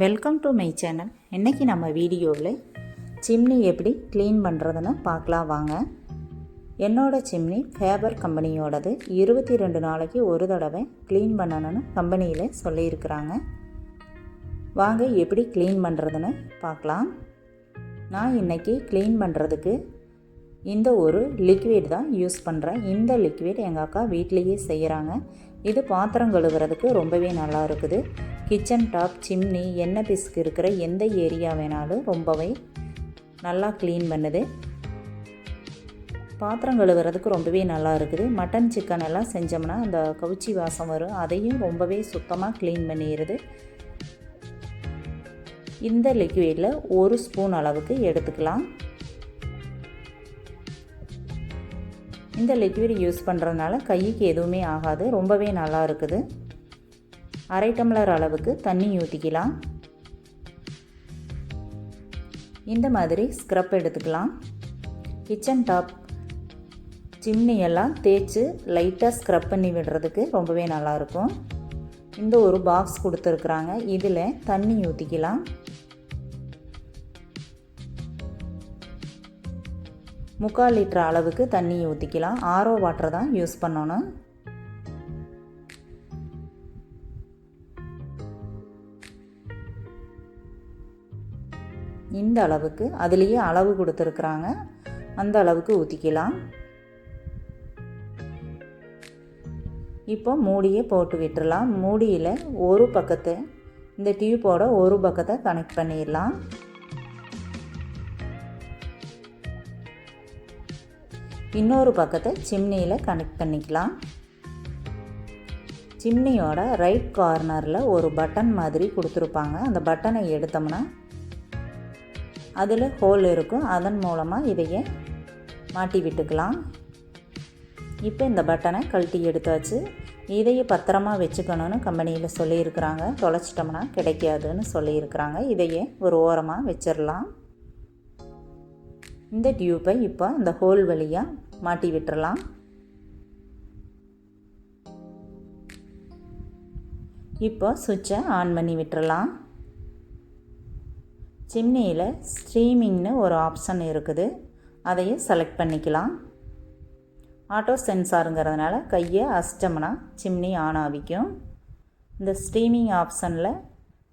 Welcome to my channel இன்றைக்கி நம்ம வீடியோவில் சிம்னி எப்படி க்ளீன் பண்ணுறதுன்னு பார்க்கலாம் வாங்க. என்னோடய சிம்னி ஃபேபர் கம்பெனியோடது இருபத்தி ரெண்டு நாளைக்கு ஒரு தடவை க்ளீன் பண்ணணும்னு கம்பெனியில் சொல்லியிருக்கிறாங்க. வாங்க எப்படி க்ளீன் பண்ணுறதுன்னு பார்க்கலாம். நான் இன்றைக்கி க்ளீன் பண்ணுறதுக்கு இந்த ஒரு லிக்விட் தான் யூஸ் பண்ணுறேன் இந்த லிக்விட் எங்கள் அக்கா வீட்லேயே செய்கிறாங்க இது பாத்திரம் கழுவுறதுக்கு ரொம்பவே நல்லா இருக்குது. கிச்சன் டாப் சிம்னி எண்ணெய் பிஸ்க்கு இருக்கிற எந்த ஏரியா வேணாலும் ரொம்பவே நல்லா க்ளீன் பண்ணுது. பாத்திரம் கழுவுறதுக்கு ரொம்பவே நல்லா இருக்குது. மட்டன் சிக்கன் எல்லாம் செஞ்சோம்னா அந்த கவுச்சி வாசம் வரும். அதையும் ரொம்பவே சுத்தமாக க்ளீன் பண்ணிடுது. இந்த லிக்விடில் ஒரு ஸ்பூன் அளவுக்கு எடுத்துக்கலாம். இந்த லிக்விட் யூஸ் பண்ணுறதுனால கைக்கு எதுவுமே ஆகாது. ரொம்பவே நல்லா இருக்குது. அரை டம்ளர் அளவுக்கு தண்ணி ஊற்றிக்கலாம் இந்த மாதிரி ஸ்க்ரப் எடுத்துக்கலாம். கிச்சன் டாப் சிம்னியெல்லாம் தேய்ச்சி லைட்டாக ஸ்க்ரப் பண்ணி விடுறதுக்கு ரொம்பவே நல்லாயிருக்கும் இந்த ஒரு பாக்ஸ் கொடுத்துருக்குறாங்க. இதில் தண்ணி ஊற்றிக்கலாம் முக்கால் லிட்டர் அளவுக்கு தண்ணி ஊற்றிக்கலாம் ஆரோ வாட்டர் தான் யூஸ் பண்ணணும். இந்த அளவுக்கு அதுலேயே அளவு கொடுத்துருக்குறாங்க. அந்த அளவுக்கு ஊற்றிக்கலாம் இப்போ மூடியை போட்டு விட்டுறலாம். மூடியில் ஒரு பக்கத்தை இந்த டியூப்போட ஒரு பக்கத்தை கனெக்ட் பண்ணிடலாம். இன்னொரு பக்கத்தை சிம்னியில் கனெக்ட் பண்ணிக்கலாம். சிம்னியோட ரைட் கார்னரில் ஒரு பட்டன் மாதிரி கொடுத்துருப்பாங்க. அந்த பட்டனை எடுத்தோம்னா அதில் ஹோல் இருக்கும். அதன் மூலமாக இதையே மாட்டி விட்டுக்கலாம். இப்போ இந்த பட்டனை கழட்டி எடுத்தாச்சு. இதையே பத்திரமா வச்சுக்கணும்னு கம்பெனியில் சொல்லியிருக்கிறாங்க. தொலைச்சிட்டோம்னா கிடைக்காதுன்னு சொல்லியிருக்கிறாங்க. இதையே ஒரு ஓரமாக வச்சிடலாம். இந்த டியூப்பை இப்போ இந்த ஹோல் வழியாக மாட்டி விட்டுறலாம். இப்போ சுவிட்சை ஆன் பண்ணி விட்டுறலாம். சிம்னியில் ஸ்ட்ரீமிங்னு ஒரு ஆப்ஷன் இருக்குது. அதையும் செலக்ட் பண்ணிக்கலாம். ஆட்டோ சென்சாருங்கிறதுனால கையை அசிட்டோம்னா சிம்னி ஆன் ஆகிக்கும். இந்த ஸ்ட்ரீமிங் ஆப்ஷனில்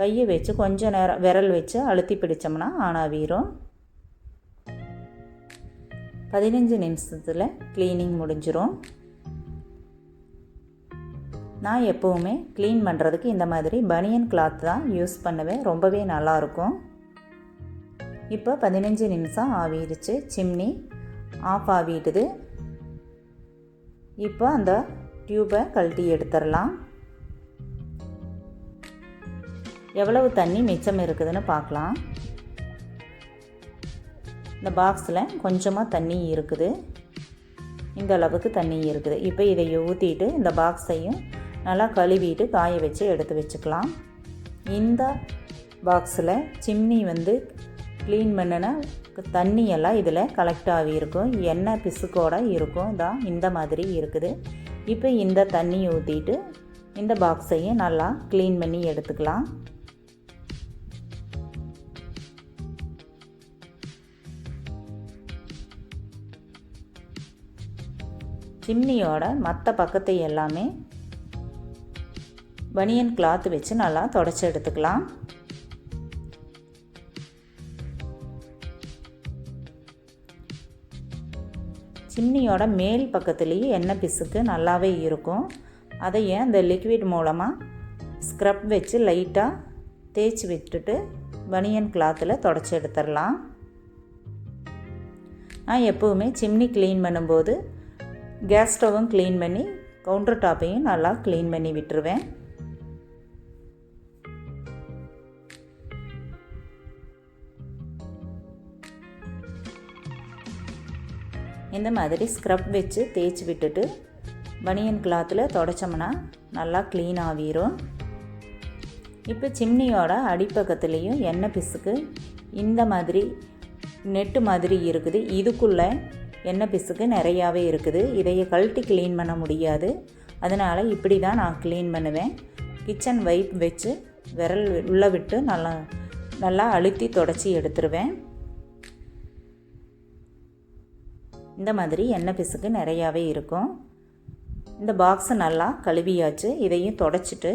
கையை வச்சு கொஞ்சம் நேரம் விரல் வச்சு அழுத்தி பிடிச்சோம்னா ஆன் ஆகிரும். பதினஞ்சு நிமிஷத்தில் க்ளீனிங் முடிஞ்சிடும் நான் எப்போவுமே க்ளீன் பண்ணுறதுக்கு இந்த மாதிரி பனியன் கிளாத் தான் யூஸ் பண்ணுவேன். ரொம்பவே நல்லாயிருக்கும். இப்போ பதினஞ்சு நிமிஷம் ஆவிடுச்சு. சிம்னி ஆஃப் ஆகிட்டுது இப்போ அந்த டியூப்பை கழட்டி எடுத்துடலாம். எவ்வளவு தண்ணி மிச்சம் இருக்குதுன்னு பார்க்கலாம். இந்த பாக்ஸில் கொஞ்சமாக தண்ணி இருக்குது. இந்த அளவுக்கு தண்ணி இருக்குது. இப்போ இதை ஊற்றிட்டு இந்த பாக்ஸையும் நல்லா கழுவிட்டு காய வச்சு எடுத்து வச்சுக்கலாம். இந்த பாக்ஸில் சிம்னி வந்து க்ளீன் பண்ணின தண்ணியெல்லாம் இதில் கலெக்ட் ஆகி இருக்கும். எண்ணெய் பிசுக்கோட இருக்கும். தான் இந்த மாதிரி இருக்குது. இப்போ இந்த தண்ணி ஊற்றிட்டு இந்த பாக்ஸையும் நல்லா க்ளீன் பண்ணி எடுத்துக்கலாம். சிம்னியோட மற்ற பக்கத்தை எல்லாமே பனியன் கிளாத் வச்சு நல்லா தொடச்சி எடுத்துக்கலாம். சிம்னியோட மேல் பக்கத்துலேயே எண்ணெய் பிசுக்கு நல்லாவே இருக்கும். அதையே அந்த லிக்விட் மூலமாக ஸ்க்ரப் வச்சு லைட்டாக தேய்ச்சி விட்டுட்டு பனியன் கிளாத்தில் தொடச்சி எடுத்துடலாம். நான் எப்போவுமே சிம்னி க்ளீன் பண்ணும்போது கேஸ் ஸ்டவ்வும் க்ளீன் பண்ணி கவுண்டர் டாப்பையும் நல்லா க்ளீன் பண்ணி விட்டுருவேன். இந்த மாதிரி ஸ்க்ரப் வச்சு தேய்ச்சி விட்டுட்டு பனியன் கிளாத்தில் தொடச்சோம்னா நல்லா க்ளீன் ஆகிரும். இப்போ சிம்னியோட அடிப்பக்கத்துலேயும் எண்ணெய் பிசுக்கு இந்த மாதிரி நெட்டு மாதிரி இருக்குது. இதுக்குள்ளே எண்ணெய் பிசுக்கு நிறையாவே இருக்குது. இதையை கழட்டி க்ளீன் பண்ண முடியாது. அதனால் இப்படி தான் நான் க்ளீன் பண்ணுவேன். கிச்சன் வைப் வச்சு விரல் உள்ளே விட்டு நல்லா நல்லா அழுத்தி தொடச்சி எடுத்துருவேன். இந்த மாதிரி எண்ணெய் பிசுக்கு நிறையாவே இருக்கும். இந்த பாக்ஸை நல்லா கழுவியாச்சு. இதையும் தொடச்சிட்டு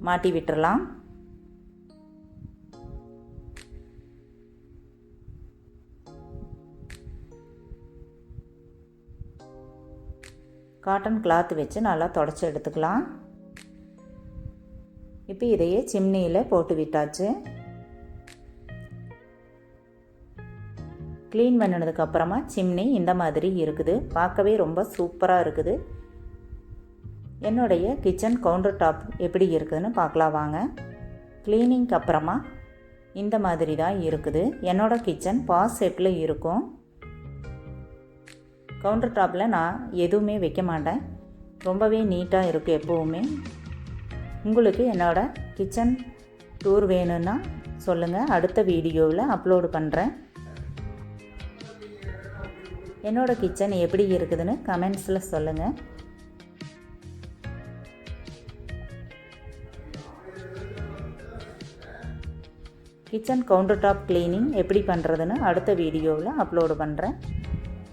மாட்டி விட்டுறலாம். காட்டன் கிளாத் வச்சு நல்லா தொடச்சி எடுத்துக்கலாம். இப்போ இதையே சிம்னியில் போட்டு விட்டாச்சு. க்ளீன் பண்ணினதுக்கப்புறமா சிம்னி இந்த மாதிரி இருக்குது. பார்க்கவே ரொம்ப சூப்பராக இருக்குது. என்னுடைய கிச்சன் கவுண்டர் டாப் எப்படி இருக்குதுன்னு பார்க்கலாம் வாங்க. க்ளீனிங்க்கு அப்புறமா இந்த மாதிரி தான் இருக்குது. என்னோடய கிச்சன் பாஸ் ஷேப்பில் இருக்கும். கவுண்டர் டாப்பில் நான் எதுவுமே வைக்க மாட்டேன். ரொம்பவே நீட்டாக இருக்கும் எப்போவுமே. உங்களுக்கு என்னோடய கிச்சன் டூர் வேணும்னா சொல்லுங்கள் அடுத்த வீடியோவில் அப்லோடு பண்ணுறேன் என்னோடய கிச்சன் எப்படி இருக்குதுன்னு கமெண்ட்ஸில் சொல்லுங்கள் கிச்சன் கவுண்டர் டாப் க்ளீனிங் எப்படி பண்ணுறதுன்னு அடுத்த வீடியோவில் அப்லோடு பண்ணுறேன்